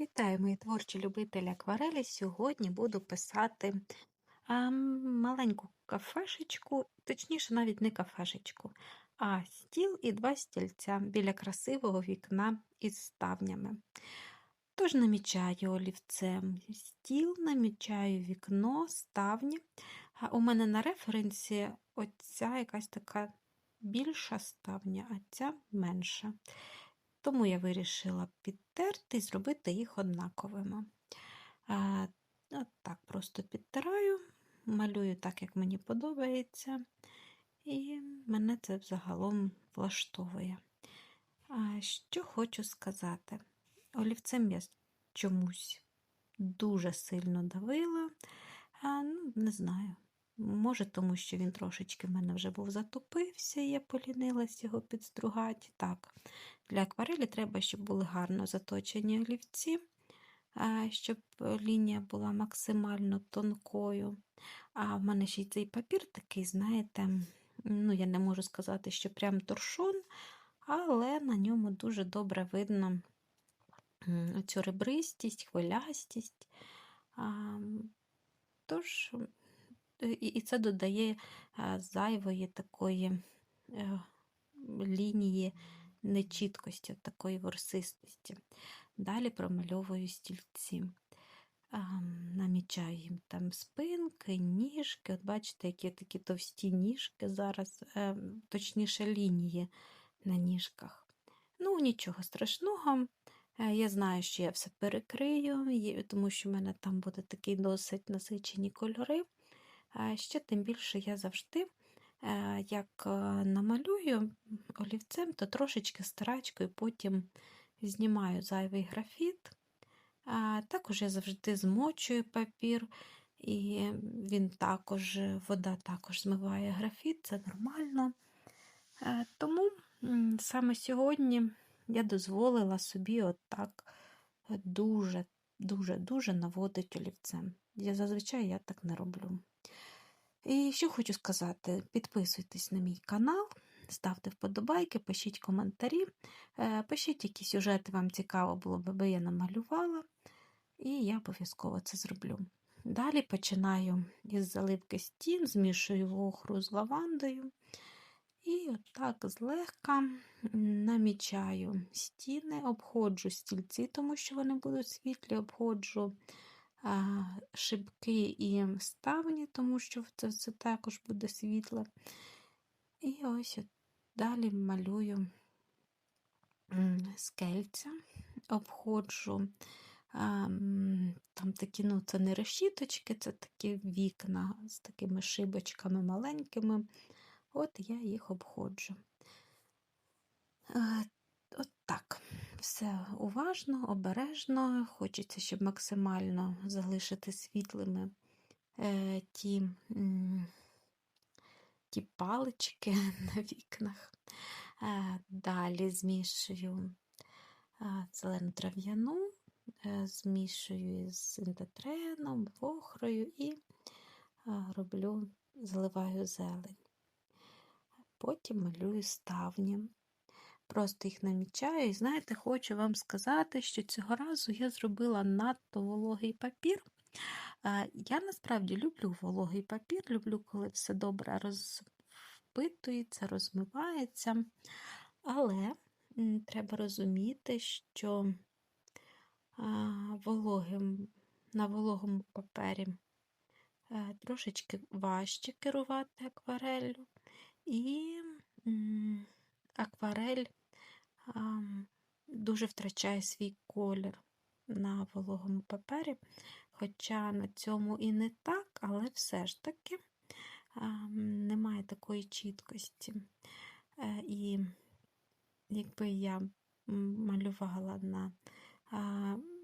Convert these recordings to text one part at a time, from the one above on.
Вітаю, мої творчі любителі акварелі. Сьогодні буду писати а, маленьку кафешечку, точніше, навіть не кафешечку, а стіл і два стільця біля красивого вікна із ставнями. Тож намічаю олівцем стіл, намічаю вікно, ставні. А у мене на референсі оця якась така більша ставня, а ця менша. Тому я вирішила підтерти і зробити їх однаковими. От так просто підтираю, малюю так, як мені подобається, і мене це взагалом влаштовує. А, Що хочу сказати? Олівцем я чомусь дуже сильно давила, а, ну, не знаю. Може, тому що він трошечки в мене вже був затопився, і я полінилась його підстругати. Так, для акварелі треба, щоб були гарно заточені олівці, щоб лінія була максимально тонкою. А в мене ще й цей папір такий, знаєте, ну, я не можу сказати, що прям торшон, але на ньому дуже добре видно цю ребристість, хвилястість. Тож, і це додає зайвої такої е, лінії нечіткості, такої ворсистості. Далі промальовую стільці. Намічаю їм там спинки, ніжки. От бачите, які такі товсті ніжки зараз, е, точніше, лінії на ніжках. Ну, нічого страшного. Е, я знаю, що я все перекрию, тому що в мене там буде такий досить насичені кольори. Ще тим більше я завжди, е, як е, намалюю олівцем, то трошечки старачкою потім знімаю зайвий графіт. Також я завжди змочую папір, і він також, вода також змиває графіт, це нормально. Е, тому саме сьогодні я дозволила собі отак дуже-дуже-дуже наводити олівцем. Я зазвичай я так не роблю. І що хочу сказати: підписуйтесь на мій канал, ставте вподобайки, пишіть коментарі, е, пишіть, які сюжети вам цікаво було б, аби я намалювала, і я обов'язково це зроблю. Далі починаю із заливки стін, змішую вохру з лавандою. І отак злегка намічаю стіни, обходжу стільці, тому що вони будуть світлі, обходжу шибки і ставні, тому що це, це також буде світло. І ось далі малюю скельця, обходжу. Там такі, ну, це не решіточки, це такі вікна з такими шибочками маленькими. От я їх обходжу. От так все уважно, обережно. Хочеться, щоб максимально залишити світлими е, ті ті палички на вікнах. Е, Далі змішую е, зелену трав'яну, е, змішую з синтетреном, вохрою і е, роблю, заливаю зелень. Потім малюю ставні. Просто їх намічаю. І знаєте, хочу вам сказати, що цього разу я зробила надто вологий папір. Я насправді люблю вологий папір, люблю, коли все добре розпитується, розмивається. Але треба розуміти, що вологим, на вологому папері е, трошечки важче керувати аквареллю. І акварель дуже втрачає свій колір на вологому папері. Хоча на цьому і не так, але все ж таки немає такої чіткості. Е, і якби я малювала на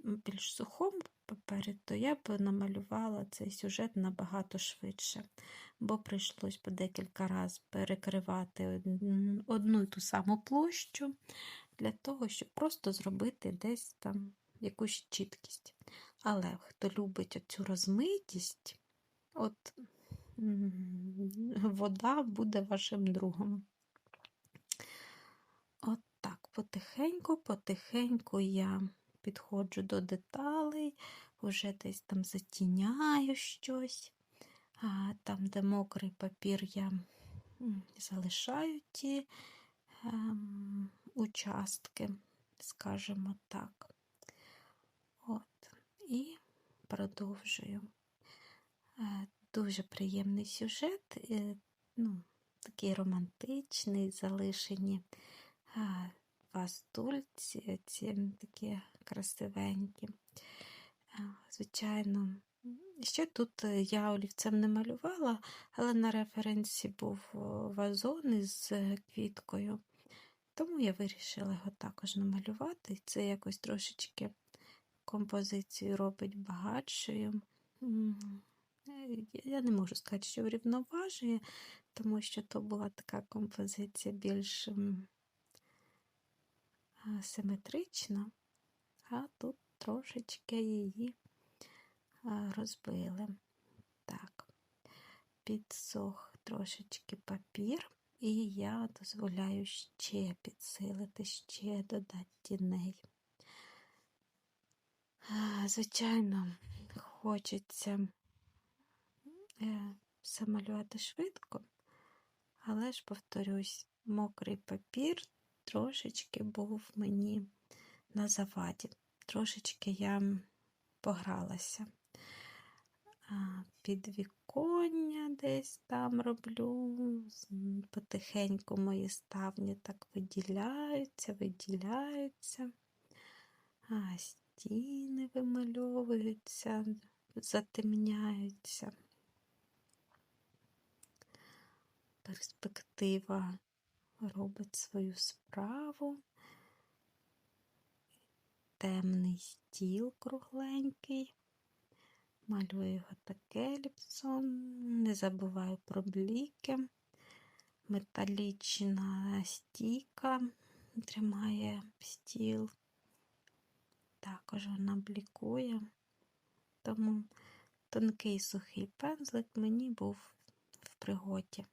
більш сухому папері, то я б намалювала цей сюжет набагато швидше, бо прийшлось по декілька разів перекривати одну і ту саму площу для того, щоб просто зробити десь там якусь чіткість. Але хто любить оцю розмитість, от вода буде вашим другом. От так, потихеньку, потихеньку я підходжу до деталей, вже десь там затіняю щось. Там, де мокрий папір, я залишаю ті ем, участки, скажімо так. От. І продовжую. Е, Дуже приємний сюжет, е, ну, такий романтичний, залишені е, пастульці, ці такі красивенькі. Звичайно, ще тут е, я олівцем не малювала, але на референсі був вазон із е, квіткою. Тому я вирішила його також намалювати. Це якось трошечки композицію робить багатшою. Е, Я не можу сказати, що врівноважує, тому що то була така композиція більш симетрична, а тут трошечки її розбили. Так, підсох трошечки папір, і я дозволяю ще підсилити, ще додати тіней. Звичайно, хочеться все швидко, але ж, повторюсь, мокрий папір трошечки був мені на заваді. Трошечки я погралася. Підвіконня десь там роблю, потихеньку мої ставні так виділяються, виділяються. А стіни вимальовуються, затемняються. Перспектива робить свою справу. Темний стіл кругленький. Малюю його таке ліпсом. Не забуваю про бліки. Металічна стійка тримає стіл. Також вона блікує. Тому тонкий сухий пензлик мені був в пригоді.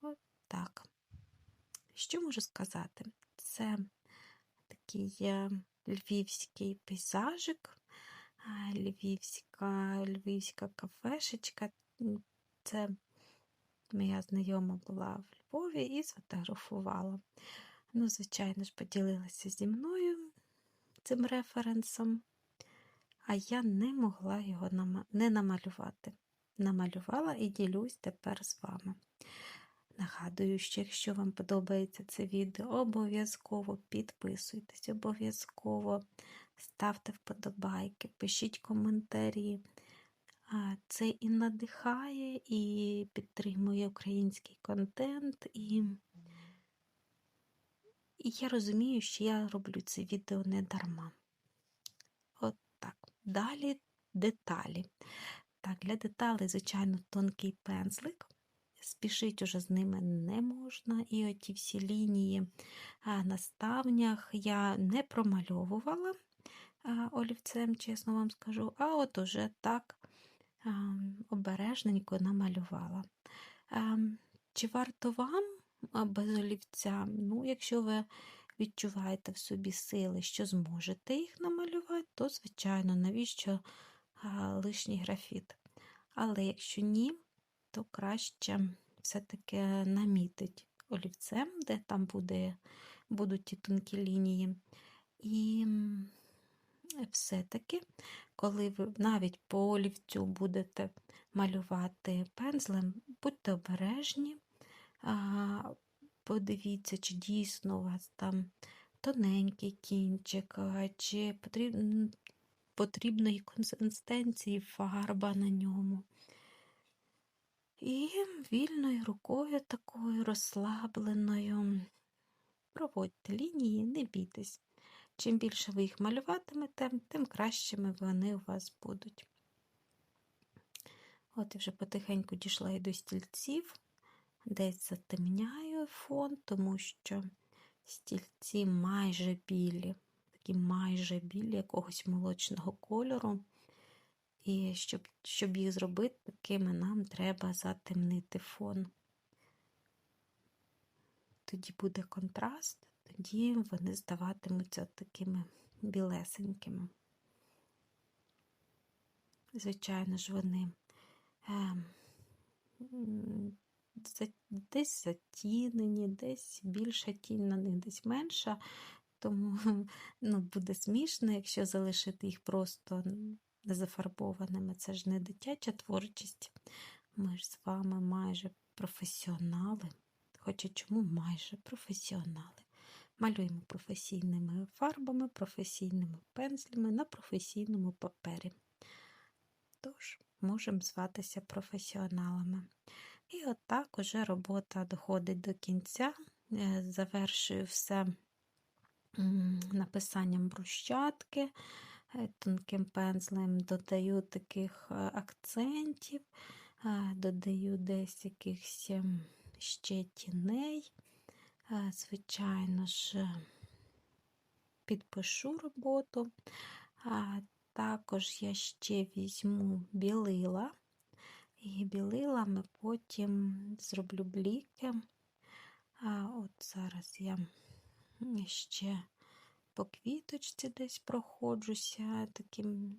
От так. Що можу сказати? Це такий е, львівський пейзажик, львівська, львівська кафешечка. Це моя знайома була в Львові і сфотографувала. Ну, звичайно ж, поділилася зі мною цим референсом, а я не могла його не намалювати. Намалювала і ділюсь тепер з вами. Нагадую, що якщо вам подобається це відео, обов'язково підписуйтесь, обов'язково ставте вподобайки, пишіть коментарі. Це і надихає, і підтримує український контент, і, і я розумію, що я роблю це відео не дарма. От так. Далі деталі. Так, для деталей, звичайно, тонкий пензлик. Спішити уже з ними не можна. І оті всі лінії на ставнях я не промальовувала олівцем, чесно вам скажу, а от уже так обережненько намалювала. Чи варто вам без олівця? Ну, якщо ви відчуваєте в собі сили, що зможете їх намалювати, то, звичайно, навіщо лишній графіт? Але якщо ні, то краще все-таки намітить олівцем, де там буде, будуть ті тонкі лінії. І все-таки, коли ви навіть по олівцю будете малювати пензлем, будьте обережні, подивіться, чи дійсно у вас там тоненький кінчик, чи потрібно потрібної консистенції фарба на ньому. І вільною рукою такою розслабленою проводьте лінії, не бійтесь. Чим більше ви їх малюватимете, тим кращими вони у вас будуть. От і вже потихеньку дійшла і до стільців, десь затемняю фон, тому що стільці майже білі, такі майже білі якогось молочного кольору. І щоб, щоб їх зробити такими, нам треба затемнити фон. Тоді буде контраст, тоді вони здаватимуться такими білесенькими. Звичайно ж, вони е, десь затінені, десь більша тінь на них, десь менша. Тому ну, буде смішно, якщо залишити їх просто незафарбованими. Це ж не дитяча творчість. Ми ж з вами майже професіонали. Хоча чому майже професіонали? Малюємо професійними фарбами, професійними пензлями на професійному папері. Тож, можемо зватися професіоналами. І отак уже робота доходить до кінця. Е, завершую все написанням брущатки, е, тонким пензлем додаю таких е, акцентів, додаю десь якихось ще тіней. Звичайно ж, підпишу роботу. Також я ще візьму білила, і білилами потім зроблю бліки. А от зараз я ще по квіточці десь проходжуся таким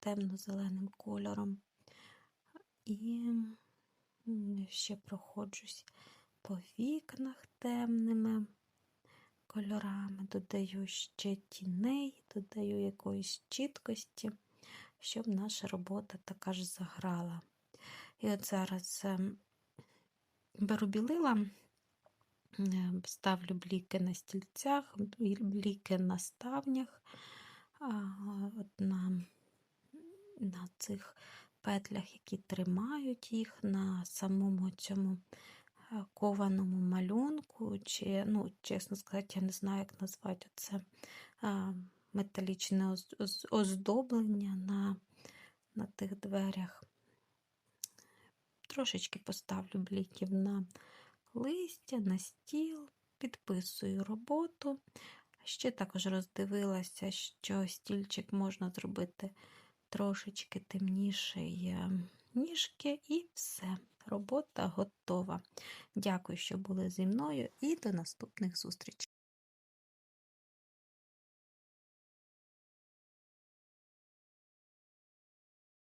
темно-зеленим кольором. І ще проходжусь по вікнах темними кольорами, додаю ще тіней, додаю якоїсь чіткості, щоб наша робота така ж заграла. І от зараз ем, беру білила, ем, ставлю бліки на стільцях, бліки на ставнях, от на, на цих петлях, які тримають їх на самому цьому кованому малюнку, чи, ну, чесно сказати, я не знаю, як назвати це металічне оздоблення на, на тих дверях. Трошечки поставлю бліків на листя, на стіл, підписую роботу. Ще також роздивилася, що стільчик можна зробити трошечки темніший ніжки, і все. Робота готова. Дякую, що були зі мною, і до наступних зустрічей.